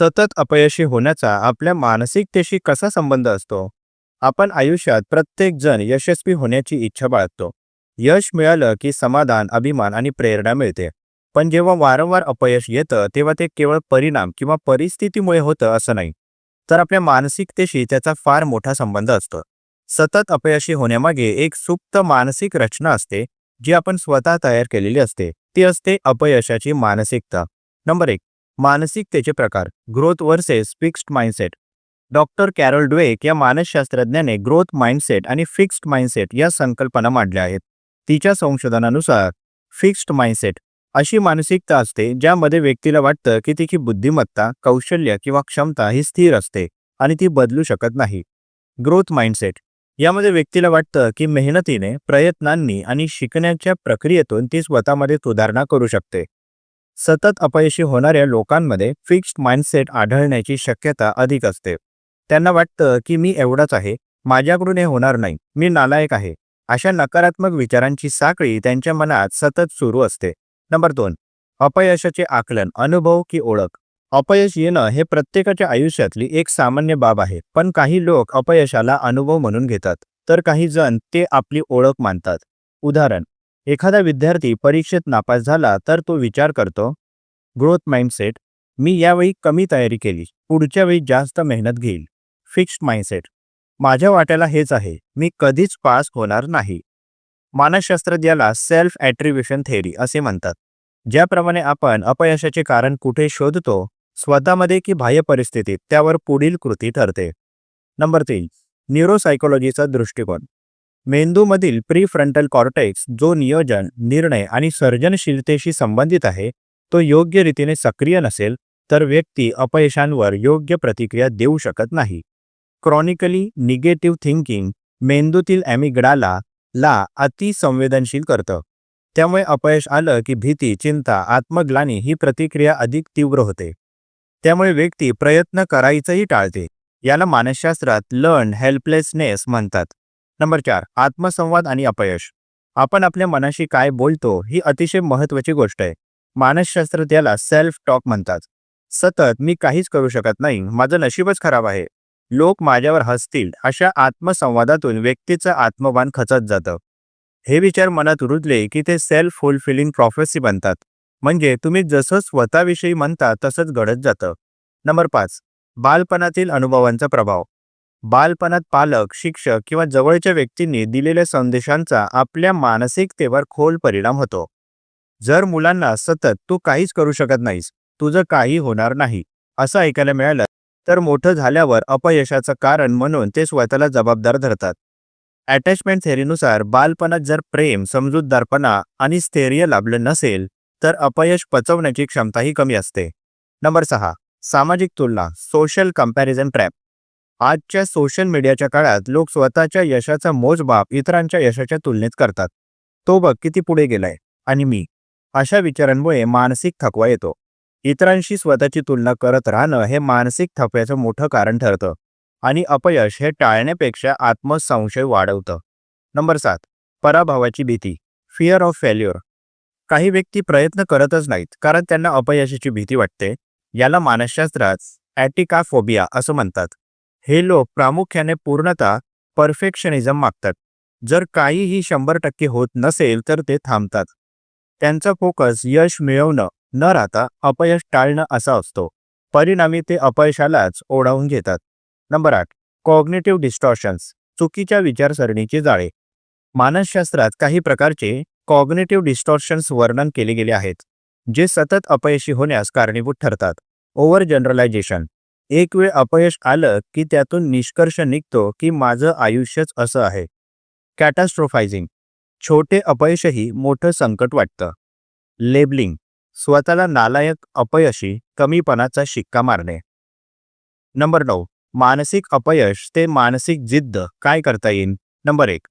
सतत अपयशी होण्याचा आपल्या मानसिकतेशी कसा संबंध असतो? आपण आयुष्यात प्रत्येक जण यशस्वी होण्याची इच्छा बाळगतो. यश मिळालं की समाधान अभिमान आणि प्रेरणा मिळते. पण जेव्हा वारंवार अपयश येतं तेव्हा ते केवळ परिणाम किंवा परिस्थितीमुळे होतं असं नाही. तर आपल्या मानसिकतेशी त्याचा फार मोठा संबंध असतो. सतत अपयशी होण्यामागे एक सुप्त मानसिक रचना असते जी आपण स्वतः तयार केलेली असते. ती असते अपयशाची मानसिकता. नंबर एक. मानसिकतेचे प्रकार growth versus fixed mindset doctor Carol Dweck या मानसशास्त्रज्ञाने ग्रोथ माइंडसेट आणि फिक्स्ड माइंडसेट या संकल्पना मांडल्या आहेत. तिच्या संशोधनानुसार फिक्स्ड माइंडसेट अशी मानसिकता असते ज्यामध्ये व्यक्तीला वाटतं की तिची बुद्धिमत्ता कौशल्य किंवा क्षमता ही स्थिर असते आणि ती बदलू शकत नाही. ग्रोथ माइंडसेट यामध्ये व्यक्तीला वाटतं की मेहनतीने प्रयत्नांनी आणि शिकण्याच्या प्रक्रियेतून ती स्वतःमध्ये सुधारणा करू शकते. सतत अपयशी होणाऱ्या लोकांमध्ये फिक्स्ड माइंडसेट आढळण्याची शक्यता अधिक असते. त्यांना वाटतं की मी एवढाच आहे माझ्याकडून हे होणार नाही मी नालायक आहे. अशा नकारात्मक विचारांची साखळी त्यांच्या मनात सतत सुरू असते. नंबर दोन अपयशाचे आकलन अनुभव की ओळख. अपयश येणं हे प्रत्येकाच्या आयुष्यातली एक सामान्य बाब आहे पण काही लोक अपयशाला अनुभव म्हणून घेतात तर काही जण ते आपली ओळख मानतात. उदाहरण एखादा विद्यार्थी परीक्षेत नापास झाला तर तो विचार करतो ग्रोथ माइंडसेट मी यावेळी कमी तयारी केली पुढच्या वेळी जास्त मेहनत घेईल फिक्स्ड माइंडसेट. माझ्या वाट्याला हेच आहे मी कधीच पास होणार नाही. मानसशास्त्रज्ञाला सेल्फ ॲट्रिब्युशन थेअरी असे म्हणतात ज्याप्रमाणे आपण अपयशाचे कारण कुठे शोधतो स्वतःमध्ये की बाह्य परिस्थितीत त्यावर पुढील कृती ठरते. नंबर तीन न्यूरोसायकोलॉजीचा दृष्टिकोन. मेंदूमधील प्रीफ्रंटल कॉर्टेक्स जो नियोजन निर्णय आणि सर्जनशीलतेशी संबंधित आहे तो योग्य रीतीने सक्रिय नसेल तर व्यक्ती अपयशांवर योग्य प्रतिक्रिया देऊ शकत नाही. क्रॉनिकली निगेटिव्ह थिंकिंग मेंदूतील ॲमिगडाला ला अतिसंवेदनशील करतं. त्यामुळे अपयश आलं की भीती चिंता आत्मग्लानी ही प्रतिक्रिया अधिक तीव्र होते. त्यामुळे व्यक्ती प्रयत्न करायचंही टाळते. याला मानसशास्त्रात लर्न हेल्पलेसनेस म्हणतात. नंबर चार आत्मसंवाद आणि अपयश. आपण आपल्या मनाशी काय बोलतो ही अतिशय महत्त्वाची गोष्ट आहे. मानसशास्त्र त्याला सेल्फ टॉक म्हणतात. सतत मी काहीच करू शकत नाही माझं नशीबच खराब आहे. लोक माझ्यावर हसतील अशा आत्मसंवादातून व्यक्तीचं आत्मवान खचत जातं. हे विचार मनात रुजले की ते सेल्फ फुलफिलिंग प्रॉफेसी बनतात. म्हणजे तुम्ही जसं स्वतःविषयी म्हणता तसंच घडत जातं. नंबर पाच बालपणातील अनुभवांचा प्रभाव. बालपणात पालक शिक्षक किंवा जवळच्या व्यक्तींनी दिलेल्या संदेशांचा आपल्या मानसिकतेवर खोल परिणाम होतो. जर मुलांना सतत तू काहीच करू शकत नाहीस तुझं काही होणार नाही असं ऐकायला मिळालं तर मोठं झाल्यावर अपयशाचं कारण म्हणून ते स्वतःला जबाबदार धरतात. अटॅचमेंट थेअरीनुसार बालपणात जर प्रेम समजूतदारपणा आणि स्थैर्य लाभलं नसेल तर अपयश पचवण्याची क्षमताही कमी असते. नंबर सहा सामाजिक तुलना सोशल कंपॅरिझन ट्रॅप. आजच्या सोशल मीडियाच्या काळात लोक स्वतःच्या यशाचा मोजबाप इतरांच्या यशाच्या तुलनेत करतात. तो बघ किती पुढे गेलाय. आणि मी. अशा विचारांमुळे मानसिक थकवा येतो. इतरांशी स्वतःची तुलना करत राहणं हे मानसिक थकव्याचं मोठं कारण ठरतं. आणि अपयश हे टाळण्यापेक्षा आत्मसंशय वाढवतं. नंबर सात. पराभवाची भीती. फिअर ऑफ फेल्युअर काही व्यक्ती प्रयत्न करतच नाहीत कारण त्यांना अपयशाची भीती वाटते. याला मानसशास्त्रात ॲटिकाफोबिया असं म्हणतात. हे लोक प्रामुख्याने पूर्णतः परफेक्शनिझम मागतात. जर काहीही शंभर टक्के होत नसेल तर ते थांबतात. त्यांचा फोकस यश मिळवणं न राहता अपयश टाळणं असा असतो. परिणामी ते अपयशालाच ओढावून घेतात. नंबर आठ. Cognitive distortions. चुकीच्या विचारसरणीचे जाळे. मानसशास्त्रात काही प्रकारचे कॉग्नेटिव्ह डिस्टॉर्शन्स वर्णन केले गेले आहेत जे सतत अपयशी होण्यास कारणीभूत ठरतात. Over generalization. एक वेळ अपयश आलं की त्यातून निष्कर्ष निघतो की माझं आयुष्यच असं आहे. कॅटास्ट्रोफायझिंग छोटे अपयशही मोठं संकट वाटतं. लेबलिंग. स्वतःला नालायक अपयशी कमीपणाचा शिक्का मारणे. नंबर नऊ. मानसिक अपयश ते मानसिक जिद्द काय करता येईल? नंबर एक.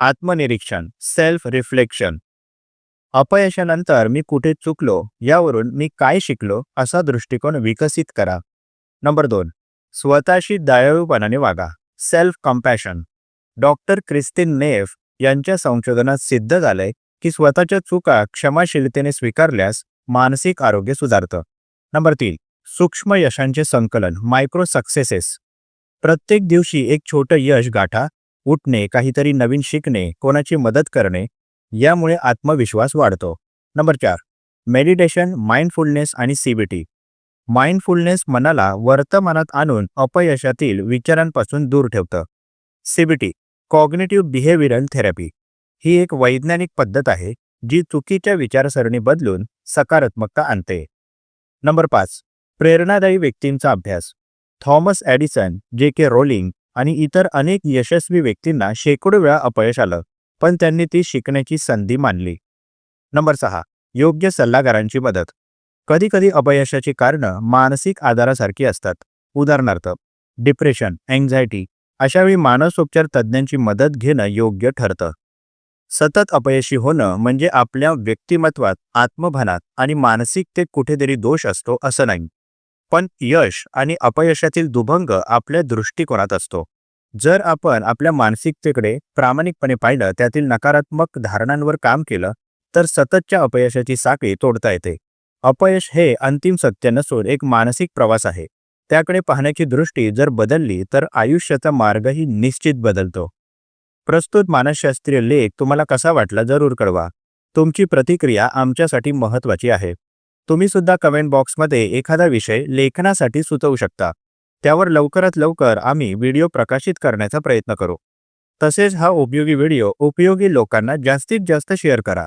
आत्मनिरीक्षण. सेल्फ रिफ्लेक्शन अपयशानंतर मी कुठे चुकलो? यावरून मी काय शिकलो? असा दृष्टिकोन विकसित करा. नंबर दोन स्वतःशी दयाळूपणाने वागा. Self compassion doctor Kristin Neff यांच्या संशोधनात सिद्ध झालंय की स्वतःच्या चुका क्षमाशीलतेने स्वीकारल्यास मानसिक आरोग्य सुधारतं. नंबर तीन सूक्ष्म यशांचे संकलन मायक्रो सक्सेसेस प्रत्येक दिवशी एक छोटं यश गाठा उठणे काहीतरी नवीन शिकणे कोणाची मदत करणे यामुळे आत्मविश्वास वाढतो. नंबर चार मेडिटेशन माइंडफुलनेस आणि सीबीटी माइंडफुलनेस मनाला वर्तमानात आणून अपयशातील विचारांपासून दूर ठेवतं. CBT cognitive behavioural therapy. ही एक वैज्ञानिक पद्धत आहे जी चुकीच्या विचारसरणी बदलून सकारात्मकता आणते. नंबर पाच प्रेरणादायी व्यक्तींचा अभ्यास. थॉमस ॲडिसन जे के रोलिंग आणि इतर अनेक यशस्वी व्यक्तींना शेकडो वेळा अपयश आलं पण त्यांनी ती शिकण्याची संधी मानली. नंबर सहा योग्य सल्लागारांची मदत. कधीकधी अपयशाची कारणं मानसिक आजारासारखी असतात. उदाहरणार्थ डिप्रेशन अँझायटी अशावेळी मानसोपचार तज्ज्ञांची मदत घेणं योग्य ठरतं. सतत अपयशी होणं म्हणजे आपल्या व्यक्तिमत्वात आत्मभानात आणि मानसिकतेत कुठेतरी दोष असतो असं नाही. पण यश आणि अपयशातील दुभंग आपल्या दृष्टिकोनात असतो. जर आपण आपल्या मानसिकतेकडे प्रामाणिकपणे पाहिलं त्यातील नकारात्मक धारणांवर काम केलं तर सततच्या अपयशाची साखळी तोडता येते. अपयश हे अंतिम सत्य नसून एक मानसिक प्रवास आहे. त्याकडे पाहण्याची दृष्टी जर बदलली तर आयुष्याचा मार्गही निश्चित बदलतो. प्रस्तुत मानसशास्त्रीय लेख तुम्हाला कसा वाटला जरूर कळवा. तुमची प्रतिक्रिया आमच्यासाठी महत्त्वाची आहे. तुम्ही सुद्धा कमेंट बॉक्समध्ये एखादा विषय लेखनासाठी सुचवू शकता. त्यावर लवकरात लवकर आम्ही व्हिडिओ प्रकाशित करण्याचा प्रयत्न करू. तसेच हा उपयोगी व्हिडिओ उपयोगी लोकांना जास्तीत जास्त शेअर करा.